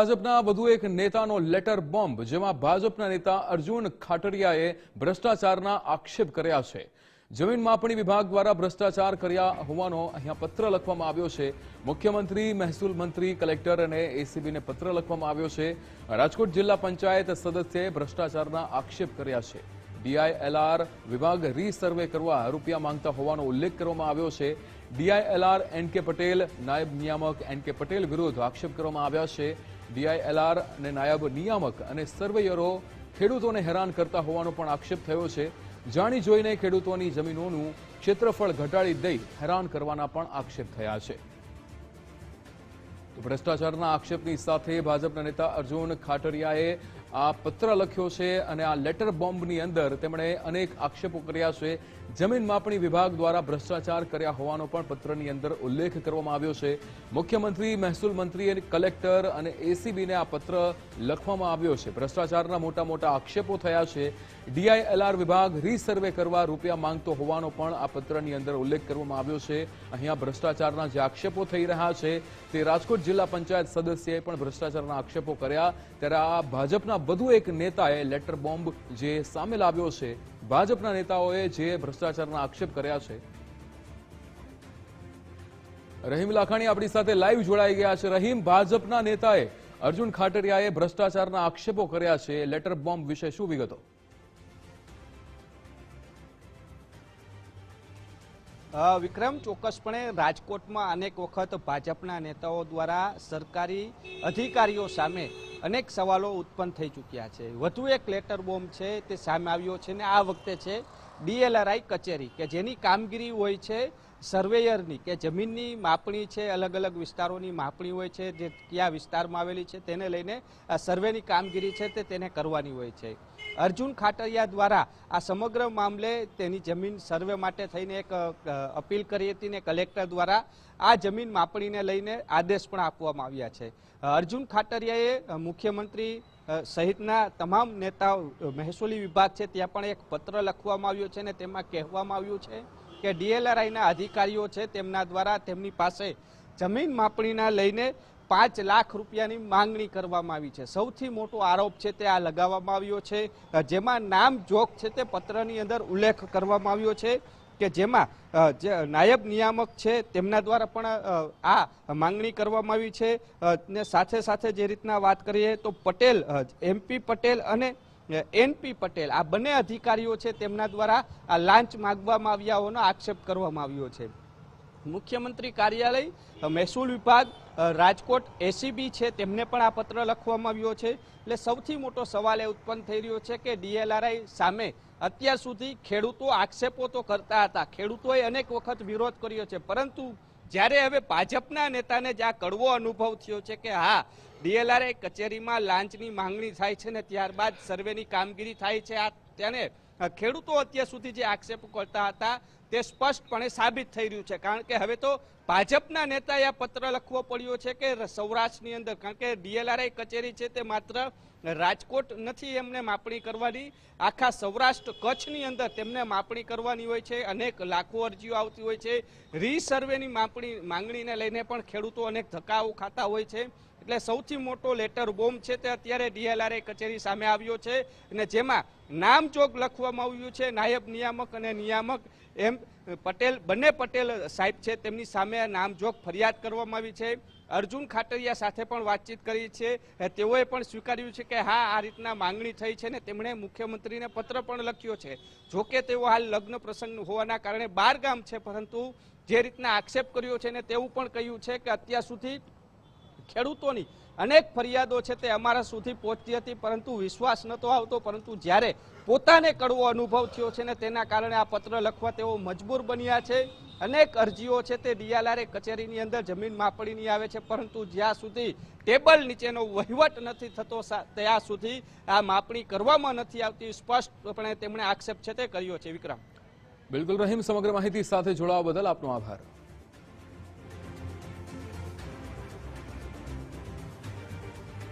ભાજપના વધુ એક નેતાનો લેટર બોમ્બ જેમાં ભાજપના નેતા અર્જુન ખાટરિયાએ ભ્રષ્ટાચારના આક્ષેપ કર્યા છે. જમીન માપણી વિભાગ દ્વારા ભ્રષ્ટાચાર કર્યા હોવાનો અહીંયા પત્ર લખવામાં આવ્યો છે. મુખ્યમંત્રી, મહેસૂલ મંત્રી, કલેક્ટર અને એસીબીને પત્ર લખવામાં આવ્યો છે. રાજકોટ જિલ્લા પંચાયત સદસ્યએ ભ્રષ્ટાચારના આક્ષેપ કર્યા છે. ડીઆઈએલઆર વિભાગ રીસર્વે કરવા રૂપિયા માંગતા હોવાનો ઉલ્લેખ કરવામાં આવ્યો છે. ડીઆઈએલઆર એન કે પટેલ, નાયબ નિયામક એન કે પટેલ વિરુદ્ધ આક્ષેપ કરવામાં આવ્યા છે. ડીઆઈએલઆર અને નાયબ નિયામક અને સર્વેયરો ખેડૂતોને હેરાન કરતા હોવાનો પણ આક્ષેપ થયો છે. જાણી જોઈને ખેડૂતોની જમીનોનું ક્ષેત્રફળ ઘટાડી દઈ હેરાન કરવાના પણ આક્ષેપ થયા છે. ભ્રષ્ટાચારના આક્ષેપની સાથે ભાજપના નેતા અર્જુન ખાટરિયાએ આ પત્ર લખ્યો છે અને આ લેટર બોમ્બની અંદર તેમણે અનેક આક્ષેપો કર્યા છે. જમીન માપણી વિભાગ દ્વારા ભ્રષ્ટાચાર કર્યા હોવાનો પણ પત્રની અંદર ઉલ્લેખ કરવામાં આવ્યો છે. મુખ્યમંત્રી, મહેસૂલ મંત્રી કલેક્ટર અને એસીબીને આ પત્ર લખવામાં આવ્યો છે. ભ્રષ્ટાચારના મોટા મોટા આક્ષેપો થયા છે. ડીઆઈએલઆર વિભાગ રીસર્વે કરવા રૂપિયા માંગતો હોવાનો પણ આ પત્રની અંદર ઉલ્લેખ કરવામાં આવ્યો છે. અહીંયા ભ્રષ્ટાચારના જે આક્ષેપો થઈ રહ્યા છે તે રાજકોટ જિલ્લા પંચાયત સદસ્યએ પણ ભ્રષ્ટાચારના આક્ષેપો કર્યા. ત્યારે આ ભાજપના વધુ એક નેતાએ લેટર બોમ્બ જે સામે લાવ્યો છે ભાજપના નેતાઓએ જે ભ્રષ્ટાચારના આક્ષેપ કર્યા છે, રહીમ લાખાણી આપણી સાથે લાઈવ જોડાઈ ગયા છે. રહીમ, ભાજપના નેતાએ અર્જુન ખાટરિયાએ ભ્રષ્ટાચારના આક્ષેપો કર્યા છે. લેટર બોમ્બ વિશે શું વિગતો? વિક્રમ, ચોક્કસપણે રાજકોટમાં અનેક વખત ભાજપના નેતાઓ દ્વારા સરકારી અધિકારીઓ સામે અનેક સવાલો ઉત્પન્ન થઈ ચૂક્યા છે. વધુ એક લેટર બોમ્બ છે તે સામે આવ્યો છે ને આ વખતે છે ડીએલઆરઆઈ કચેરી, કે જેની કામગીરી હોય છે સર્વેયરની, કે જમીનની માપણી છે, અલગ અલગ વિસ્તારોની માપણી હોય છે, જે કયા વિસ્તારમાં આવેલી છે, તેને લઈને સર્વેની કામગીરી છે તે તેને કરવાની હોય છે. અર્જુન ખાટરિયા દ્વારા આ સમગ્ર મામલે તેની જમીન સર્વે માટે થઈને એક અપીલ કરી હતી ને કલેક્ટર દ્વારા આ જમીન માપણીને લઈને આદેશ પણ આપવામાં આવ્યા છે. અર્જુન ખાટરિયાએ મુખ્યમંત્રી સહિતના તમામ નેતાઓ મહેસૂલી વિભાગ છે, ત્યાં પણ એક પત્ર લખવામાં આવ્યો છે ને તેમાં કહેવામાં આવ્યું છે કે ડીએલઆરઆઈના અધિકારીઓ છે તેમના દ્વારા તેમની પાસે જમીન માપણીના લઈને પાંચ લાખ રૂપિયાની માંગણી કરવામાં આવી છે. સૌથી મોટો આરોપ છે તે આ લગાવવામાં આવ્યો છે. જેમાં નામ જોક છે તે પત્રની અંદર ઉલ્લેખ કરવામાં આવ્યો છે. કે જેમાં જે નાયબ નિયામક છે તેમના દ્વારા પણ આ માંગણી કરવામાં આવી છે. ને સાથે સાથે જે રીતના વાત કરીએ તો પટેલ એમપી પટેલ અને એનપી પટેલ, આ બંને અધિકારીઓ છે તેમના દ્વારા આ લાંચ માગવામાં આવ્યા હોવાનો આક્ષેપ કરવામાં આવ્યો છે. મુખ્યમંત્રી કાર્યાલય મહેસૂલ વિભાગ રાજકોટ, એસીબી છે, તેમને પણ આ પત્ર લખવામાં આવ્યો છે. એટલે સૌથી મોટો સવાલ એ ઉત્પન્ન થઈ રહ્યો છે કે ડીએલઆરઆઈ સામે અત્યાર સુધી ખેડૂતો આક્ષેપો તો કરતા હતા. ખેડૂતોએ અનેક વખત વિરોધ કર્યો છે. પરંતુ જ્યારે હવે ભાજપના નેતાને જ આ કડવો અનુભવ થયો છે કે હા, ડીએલઆરઆઈ કચેરીમાં લાંચની માંગણી થાય છે ને ત્યારબાદ સર્વેની કામગીરી થાય છે, આ તેને ખેડૂતો અત્યાર સુધી જે આક્ષેપો કરતા હતા તે સ્પષ્ટપણે સાબિત થઈ રહ્યું છે. કારણ કે હવે તો ભાજપના નેતાએ આ પત્ર લખવો પડ્યો છે કે સૌરાષ્ટ્રની અંદર, કારણ કે ડીએલઆરઆઈ કચેરી છે તે માત્ર રાજકોટ નથી એમને માપણી કરવાની. આખા સૌરાષ્ટ્ર કચ્છની અંદર તેમને માપણી કરવાની હોય છે. અનેક લાખો અરજીઓ આવતી હોય છે. રીસર્વેની માપણી, માંગણીને લઈને પણ ખેડૂતો અનેક ધક્કાઓ ખાતા હોય છે. એટલે સૌથી મોટો લેટર બોમ્બ છે તે અત્યારે ડીએલઆરઆઈ કચેરી સામે આવ્યો છે. અને જેમાં નામચોક લખવામાં આવ્યું છે, નાયબ નિયામક અને નિયામક એમ પટેલ, બંને પટેલ સાહેબ છે, તેમની સામે નામજોગ ફરિયાદ કરવામાં આવી છે. અર્જુન ખાટરિયા સાથે પણ વાતચીત કરી છે. તેઓએ પણ સ્વીકાર્યું છે કે હા, આ રીતના માંગણી થઈ છે ને તેમણે મુખ્યમંત્રીને પત્ર પણ લખ્યો છે. જોકે તેઓ હાલ લગ્ન પ્રસંગ હોવાના કારણે બાર ગામ છે, પરંતુ જે રીતના આક્ષેપ કર્યો છે ને તેવું પણ કહ્યું છે કે અત્યાર સુધી ખેડૂતોની અનેક ફરિયાદો છે તે અમારા સુધી પહોંચતી હતી, પરંતુ વિશ્વાસ નહોતો આવતો, પરંતુ જ્યારે પોતાને કડવો અનુભવ થયો છે ને તેના કારણે આ પત્ર લખવા તેઓ મજબૂર બન્યા છે. અનેક અરજીઓ છે તે ડીઆરઆરએ કચેરીની અંદર જમીન માપણીની આવે છે, પરંતુ જ્યાં સુધી ટેબલ નીચેનો વહીવટ નથી થતો ત્યાં સુધી આ માપણી કરવામાં નથી આવતી, સ્પષ્ટપણે તેમણે આક્ષેપ છે તે કર્યો છે, વિક્રમ. બિલકુલ, રહીમ, સમગ્ર માહિતી સાથે જોડાવા બદલ આપનો આભાર.